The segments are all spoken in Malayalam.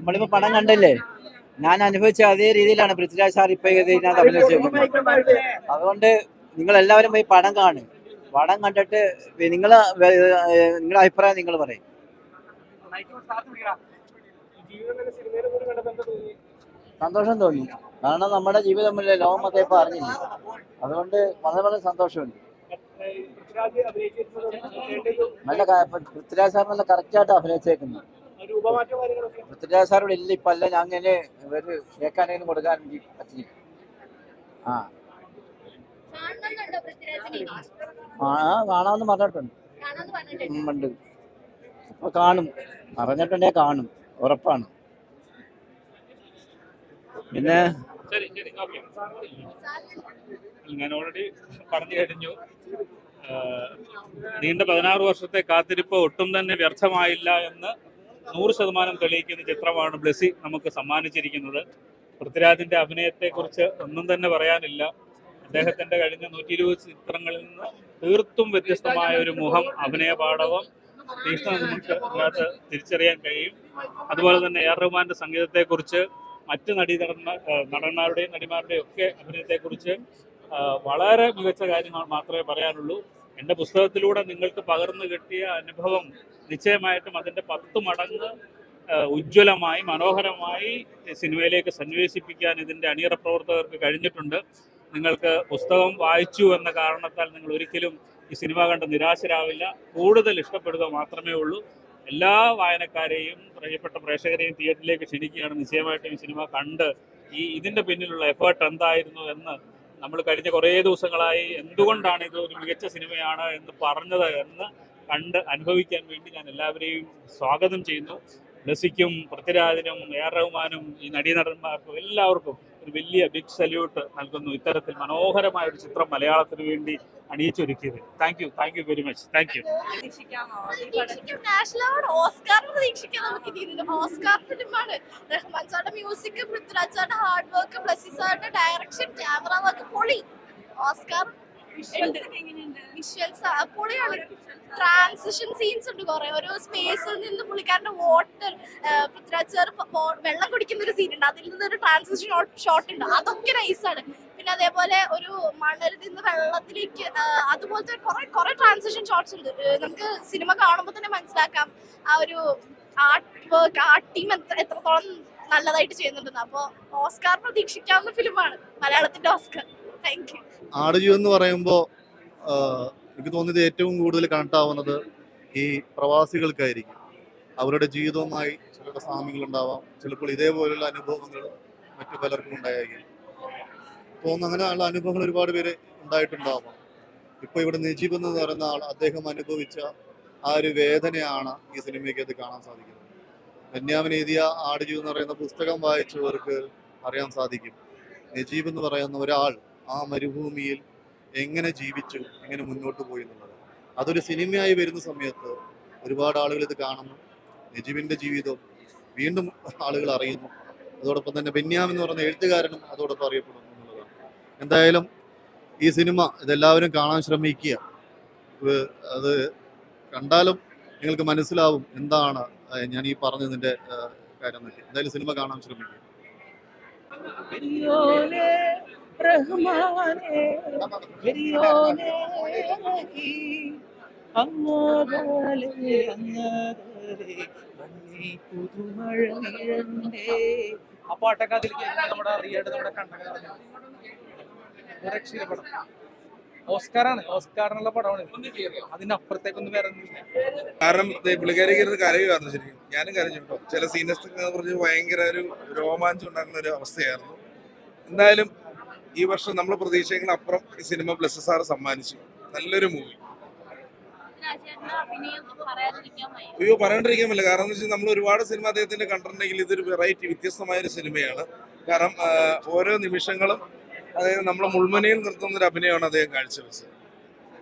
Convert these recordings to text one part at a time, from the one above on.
നമ്മളിപ്പോ പടം കണ്ടല്ലേ? ഞാൻ അനുഭവിച്ച അതേ രീതിയിലാണ് പൃഥ്വിരാജ് സാർ ഇപ്പൊ ഞാൻ അഭിനയിച്ചിരിക്കുന്നത് അതുകൊണ്ട് നിങ്ങൾ എല്ലാവരും പോയി പടം കാണും. പടം കണ്ടിട്ട് നിങ്ങൾ നിങ്ങളുടെ അഭിപ്രായം നിങ്ങൾ പറയും. സന്തോഷം തോന്നി. കാരണം നമ്മുടെ ജീവിതമില്ല ലോകം ഇപ്പൊ അറിഞ്ഞില്ല? അതുകൊണ്ട് വളരെ വളരെ സന്തോഷമുണ്ട്. നല്ല പൃഥ്വിരാജ് സാർ നല്ല കറക്റ്റായിട്ട് അഭിനയിച്ചേക്കുന്നു പൃഥ്വിരാജ് സാറോട് ഇല്ല ഇപ്പൊ അല്ല. ഞാൻ അങ്ങനെ ഇവർ കേൾക്കാനും കൊടുക്കാൻ എനിക്ക് പറ്റില്ല. ആ. ആ കാണാമെന്ന് പറഞ്ഞിട്ടുണ്ട്. കാണാന്ന് പറഞ്ഞിട്ടുണ്ട് ഉം, ഉണ്ട്. അപ്പൊ കാണും. പറഞ്ഞിട്ടുണ്ടേ കാണും. ഉറപ്പാണ്. പിന്നെ? ശരി ശരി. ഓക്കെ. ഞാൻ ഓൾറെഡി പറഞ്ഞു കഴിഞ്ഞു. നീണ്ട പതിനാറ് വർഷത്തെ കാത്തിരിപ്പ് ഒട്ടും തന്നെ വ്യർത്ഥമായില്ല എന്ന് നൂറ് ശതമാനം തെളിയിക്കുന്ന ചിത്രമാണ് ബ്ലസി നമുക്ക് സമ്മാനിച്ചിരിക്കുന്നത്. പൃഥ്വിരാജിന്റെ അഭിനയത്തെക്കുറിച്ച് ഒന്നും തന്നെ പറയാനില്ല. അദ്ദേഹത്തിന്റെ കഴിഞ്ഞ നൂറ്റി ഇരുപത് ചിത്രങ്ങളിൽ നിന്ന് തീർത്തും വ്യത്യസ്തമായ ഒരു മുഖം അഭിനയ പാഠവും തീക്ഷണ നമുക്ക് അതിനകത്ത് തിരിച്ചറിയാൻ കഴിയും. അതുപോലെ തന്നെ എ ആർ റഹ്മാന്റെ സംഗീതത്തെക്കുറിച്ച് മറ്റ് നടീ നടന്മാരുടെയും നടിമാരുടെയും ഒക്കെ അഭിനയത്തെക്കുറിച്ച് വളരെ മികച്ച കാര്യങ്ങൾ മാത്രമേ പറയാനുള്ളൂ. എന്റെ പുസ്തകത്തിലൂടെ നിങ്ങൾക്ക് പകർന്നു കിട്ടിയ അനുഭവം നിശ്ചയമായിട്ടും അതിന്റെ പത്ത് മടങ്ങ് ഉജ്ജ്വലമായി മനോഹരമായി സിനിമയിലേക്ക് സന്നിവേശിപ്പിക്കാൻ ഇതിന്റെ അണിയറ പ്രവർത്തകർക്ക് കഴിഞ്ഞിട്ടുണ്ട്. നിങ്ങൾക്ക് പുസ്തകം വായിച്ചു എന്ന കാരണത്താൽ നിങ്ങൾ ഒരിക്കലും ഈ സിനിമ കണ്ട് നിരാശരാവില്ല. കൂടുതൽ ഇഷ്ടപ്പെടുക മാത്രമേ ഉള്ളൂ. എല്ലാ വായനക്കാരെയും പ്രിയപ്പെട്ട പ്രേക്ഷകരെയും തിയേറ്ററിലേക്ക് ക്ഷണിക്കുകയാണ്. നിശ്ചയമായിട്ടും ഈ സിനിമ കണ്ട് ഈ ഇതിന്റെ പിന്നിലുള്ള എഫേർട്ട് എന്തായിരുന്നു എന്ന് നമ്മൾ കഴിഞ്ഞ കുറേ ദിവസങ്ങളായി എന്തുകൊണ്ടാണ് ഇത് ഒരു മികച്ച സിനിമയാണ് എന്ന് പറഞ്ഞത് എന്ന് കണ്ട് അനുഭവിക്കാൻ വേണ്ടി ഞാൻ എല്ലാവരെയും സ്വാഗതം ചെയ്യുന്നു. ലസിക്കും പൃഥ്വിരാജിനും എ ആർ റഹ്മാനും ഈ നടീനടന്മാർക്കും എല്ലാവർക്കും ഒരു വലിയ ബിഗ് സല്യൂട്ട് നൽകുന്നു. ഇത്തരത്തിൽ മനോഹരമായ ഒരു ചിത്രം മലയാളത്തിന് വേണ്ടി അണിയിച്ചൊരുക്കിയത്. Thank you thank you very much thank you Oscar hard work direction Oscar. Visuals പൊളിയാണ് ട്രാൻസിഷൻ സീൻസ് ഉണ്ട് കുറെ. ഒരു സ്പേസിൽ നിന്ന് പുള്ളിക്കാരന്റെ വാട്ടർ പൃഥ്വിരാജ് സാർ വെള്ളം കുടിക്കുന്ന ഒരു സീൻ ഉണ്ട്. അതിൽ നിന്ന് ഒരു ട്രാൻസിഷൻ ഷോട്ട് ഉണ്ട്. അതൊക്കെ നൈസാണ് പിന്നെ അതേപോലെ ഒരു മണലിൽ നിന്ന് വെള്ളത്തിലേക്ക് അതുപോലത്തെ കുറെ കുറെ ട്രാൻസിഷൻ ഷോട്ട്സ് ഉണ്ട്. നമുക്ക് സിനിമ കാണുമ്പോൾ തന്നെ മനസ്സിലാക്കാം. ആ ഒരു ആർട്ട് വർക്ക് ആർട്ട് ടീം എത്ര എത്രത്തോളം നല്ലതായിട്ട് ചെയ്യുന്നുണ്ടെന്ന്. അപ്പോൾ ഓസ്കാർ പ്രതീക്ഷിക്കാവുന്ന ഫിലിമാണ് മലയാളത്തിന്റെ ഓസ്കാർ. ആടുജീവൻ എന്ന് പറയുമ്പോൾ എനിക്ക് തോന്നിയത് ഏറ്റവും കൂടുതൽ കണക്ട് ആവുന്നത് ഈ പ്രവാസികൾക്കായിരിക്കും. അവരുടെ ജീവിതവുമായി ചിലരുടെ സാമ്യങ്ങളുണ്ടാവാം ചിലപ്പോൾ ഇതേപോലെയുള്ള അനുഭവങ്ങൾ മറ്റു പലർക്കും ഉണ്ടായേക്കും. തോന്നുന്നു അങ്ങനെയുള്ള അനുഭവങ്ങൾ ഒരുപാട് പേര് ഉണ്ടായിട്ടുണ്ടാവാം. ഇപ്പൊ ഇവിടെ നജീബ് എന്ന് പറയുന്ന ആൾ അദ്ദേഹം അനുഭവിച്ച ആ ഒരു വേദനയാണ് ഈ സിനിമയ്ക്കകത്ത് കാണാൻ സാധിക്കുന്നത്. ബെന്യാമിൻ എഴുതിയ ആടുജീവ് എന്ന് പറയുന്ന പുസ്തകം വായിച്ചവർക്ക് അറിയാൻ സാധിക്കും. നജീബ് എന്ന് പറയുന്ന ഒരാൾ ആ മരുഭൂമിയിൽ എങ്ങനെ ജീവിച്ചു എങ്ങനെ മുന്നോട്ട് പോയി എന്നുള്ളത്. അതൊരു സിനിമയായി വരുന്ന സമയത്ത് ഒരുപാട് ആളുകൾ ഇത് കാണുന്നു. നജീബിന്റെ ജീവിതം വീണ്ടും ആളുകൾ അറിയുന്നു. അതോടൊപ്പം തന്നെ ബെന്യാം എന്ന് പറയുന്ന എഴുത്തുകാരനും അതോടൊപ്പം അറിയപ്പെടുന്നു എന്നുള്ളതാണ്. എന്തായാലും ഈ സിനിമ ഇതെല്ലാവരും കാണാൻ ശ്രമിക്കുക. അത് കണ്ടാലും നിങ്ങൾക്ക് മനസ്സിലാവും എന്താണ് ഞാൻ ഈ പറഞ്ഞതിന്റെ കാര്യം എന്നൊക്കെ എന്തായാലും സിനിമ കാണാൻ ശ്രമിക്കുക. റഹ്മാനെ പെരിയോനെ ഈ അങ്ങേ പുതുമഴ വീഴണ്ടേ ആ പാട്ടൊക്കെ അതിലേക്ക് നമ്മുടെ അറിയാണ്ട് നമ്മുടെ രക്ഷീയ പടം. ഓസ്കാറാണ്. ഓസ്കാറിനുള്ള പടമാണ്. അതിനപ്പുറത്തേക്കൊന്നും വേറെ കാരണം പുള്ളിക്കാരി കയറി കരയുമായിരുന്നു ശരിക്കും. ഞാനും കരഞ്ഞു ചില സീനസ് കുറിച്ച് ഭയങ്കര ഒരു രോമാഞ്ചം ഉണ്ടാകുന്ന ഒരു അവസ്ഥയായിരുന്നു. എന്തായാലും ഈ വർഷം നമ്മൾ പ്രതീക്ഷകൾ അപ്പുറം ഈ സിനിമ ബ്ലസ് സാർ സമ്മാനിച്ചു. നല്ലൊരു മൂവി അയ്യോ പറയാണ്ടിരിക്കാൻ പറ്റില്ല കാരണം എന്ന് വെച്ചാൽ നമ്മൾ ഒരുപാട് സിനിമ അദ്ദേഹത്തിന്റെ കണ്ടിട്ടുണ്ടെങ്കിൽ ഇതൊരു വെറൈറ്റി വ്യത്യസ്തമായ ഒരു സിനിമയാണ്. കാരണം ഓരോ നിമിഷങ്ങളും അതായത് നമ്മളെ മുൾമനയിൽ നിർത്തുന്ന ഒരു അഭിനയമാണ് അദ്ദേഹം കാഴ്ചവെച്ചത്.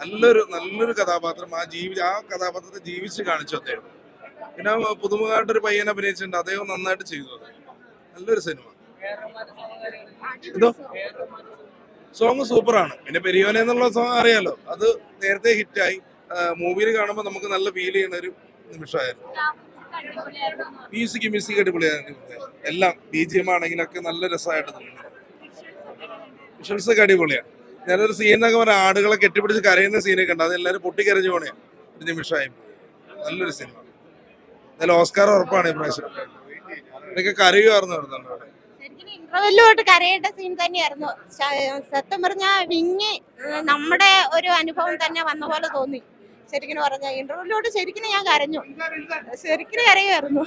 നല്ലൊരു നല്ലൊരു കഥാപാത്രം. ആ ജീവി ആ കഥാപാത്രത്തെ ജീവിച്ച് കാണിച്ചു അദ്ദേഹം. പിന്നെ പുതുമുഖമായിട്ടൊരു പയ്യൻ അഭിനയിച്ചിട്ടുണ്ട്. അദ്ദേഹം നന്നായിട്ട് ചെയ്തു നല്ലൊരു സിനിമ. എന്തോ? സോങ് സൂപ്പറാണ്. പിന്നെ പെരിയോനെ എന്നുള്ള സോങ് അറിയാലോ. അത് നേരത്തെ ഹിറ്റായി. മൂവിയിൽ കാണുമ്പോൾ നമുക്ക് നല്ല ഫീൽ ചെയ്യുന്ന ഒരു നിമിഷമായിരുന്നു. മ്യൂസിക് മ്യൂസിക് അടിപൊളിയായിരുന്നു. എല്ലാം ബി ജി എം ആണെങ്കിലൊക്കെ നല്ല രസമായിട്ട് തോന്നി വിഷ്വൽസ് ഒക്കെ അടിപൊളിയാണ്. ഞാനൊരു സീനൊക്കെ പറഞ്ഞ ആടുകളെ കെട്ടിപ്പിടിച്ച് കരയുന്ന സീനൊക്കെ ഉണ്ട്. അത് എല്ലാവരും പൊട്ടിക്കരഞ്ഞു പോണേ. ഒരു നിമിഷമായി. നല്ലൊരു സിനിമ എന്നാലും ഓസ്കാർ ഉറപ്പാണ് ഇപ്രാവശ്യം ഇതൊക്കെ കരയുമായിരുന്നു വരുന്നുണ്ട് ഇന്റർവെല്ലോട്ട് കരയേണ്ട സീൻ തന്നെയായിരുന്നു. സത്യം പറഞ്ഞാൽ വിങ്ങി നമ്മുടെ ഒരു അനുഭവം തന്നെ വന്ന പോലെ തോന്നി. ശരിക്കും പറഞ്ഞ ഇന്റർവെല്ലോട്ട് ശരിക്കും ഞാൻ കരഞ്ഞു. ശരിക്കും കരയായിരുന്നു.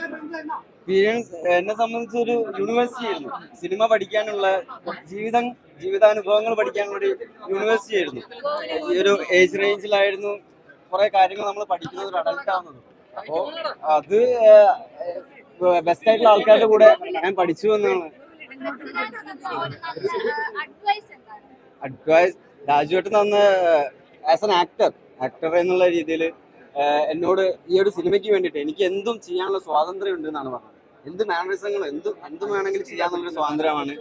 എക്സ്പീരിയൻസ് എന്നെ സംബന്ധിച്ച് ഒരു യൂണിവേഴ്സിറ്റി ആയിരുന്നു. സിനിമ പഠിക്കാനുള്ള ജീവിതം ജീവിതാനുഭവങ്ങൾ പഠിക്കാനുള്ള ഒരു യൂണിവേഴ്സിറ്റി ആയിരുന്നു. ഈ ഒരു ഏജ് റേഞ്ചിലായിരുന്നു കുറെ കാര്യങ്ങൾ നമ്മൾ പഠിക്കുന്നത് ഒരു അഡൽട്ട് ആവുന്നത്. അപ്പോ അത് ബെസ്റ്റ് ആയിട്ടുള്ള ആൾക്കാരുടെ കൂടെ ഞാൻ പഠിച്ചു എന്നാണ് അഡ്വൈസ് രാജുവേട്ടൻ അന്ന് ആസ് എൻ ആക്ടർ ആക്ടർ എന്നുള്ള രീതിയിൽ എന്നോട് ഈ ഒരു സിനിമയ്ക്ക് വേണ്ടിയിട്ട് എനിക്ക് എന്തും ചെയ്യാനുള്ള സ്വാതന്ത്ര്യം ഉണ്ട് എന്നാണ് പറഞ്ഞത്. എന്ത് മാനറിസങ്ങളും എന്തും എന്തും വേണമെങ്കിലും ചെയ്യാന്നുള്ളൊരു സ്വാതന്ത്ര്യമാണ്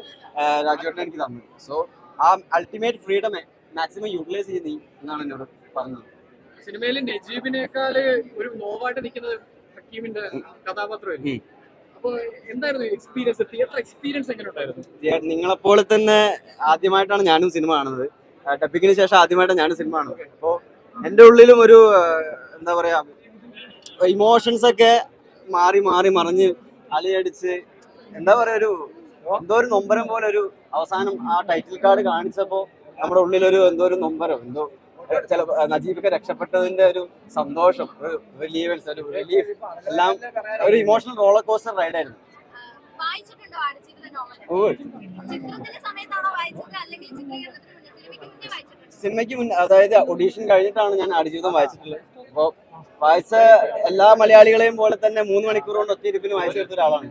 ആഹ് രാജുവേട്ടൻ എനിക്ക് തന്നത്. സോ ആ അൾട്ടിമേറ്റ് ഫ്രീഡം മാക്സിമം യൂട്ടിലൈസ് ചെയ്ത് നീ എന്നാണ് എന്നോട് പറഞ്ഞത്. സിനിമയിൽ നജീബിനേക്കാൾ ഒരു നോവായിട്ട് നിൽക്കുന്നത് ഹക്കീമിന്റെ കഥാപാത്രമായിരുന്നു ഉം. അപ്പൊ എന്തായിരുന്നു എക്സ്പീരിയൻസ് തിയേറ്റർ എക്സ്പീരിയൻസ് എങ്ങനെ ഉണ്ടായിരുന്നു നിങ്ങളെപ്പോലെ തന്നെ ആദ്യമായിട്ടാണ് ഞാനും സിനിമ കാണുന്നത്. ഡബിങ്ങിന് ശേഷം ആദ്യമായിട്ടാണ് ഞാനും സിനിമ കാണുന്നത്. അപ്പോൾ എന്റെ ഉള്ളിലും ഒരു എന്താ പറയാ ഇമോഷൻസ് ഒക്കെ മാറി മാറി മറിഞ്ഞ് അലയടിച്ച് എന്താ പറയാ ഒരു എന്തോ ഒരു നൊമ്പരം പോലെ ഒരു അവസാനം ആ ടൈറ്റിൽ കാർഡ് കാണിച്ചപ്പോ നമ്മുടെ ഉള്ളിലൊരു എന്തോ ഒരു നൊമ്പരം എന്തോ ചില നജീബൊക്കെ രക്ഷപ്പെട്ടതിന്റെ ഒരു സന്തോഷം ഒരു റിലീവൻസ് ഒരു റിലീഫ് എല്ലാം ഒരു ഇമോഷണൽ റോളർ കോസ്റ്റർ റൈഡായിരുന്നു സിനിമയ്ക്ക് മുന്നേ അതായത് ഒഡീഷൻ കഴിഞ്ഞിട്ടാണ് ഞാൻ ആടുജീവിതം വായിച്ചിട്ടുള്ളത്. അപ്പോൾ വായിച്ച എല്ലാ മലയാളികളെയും പോലെ തന്നെ മൂന്ന് മണിക്കൂർ കൊണ്ട് ഒറ്റയിരിപ്പിന് വായിച്ചു തീർത്ത ഒരാളാണ്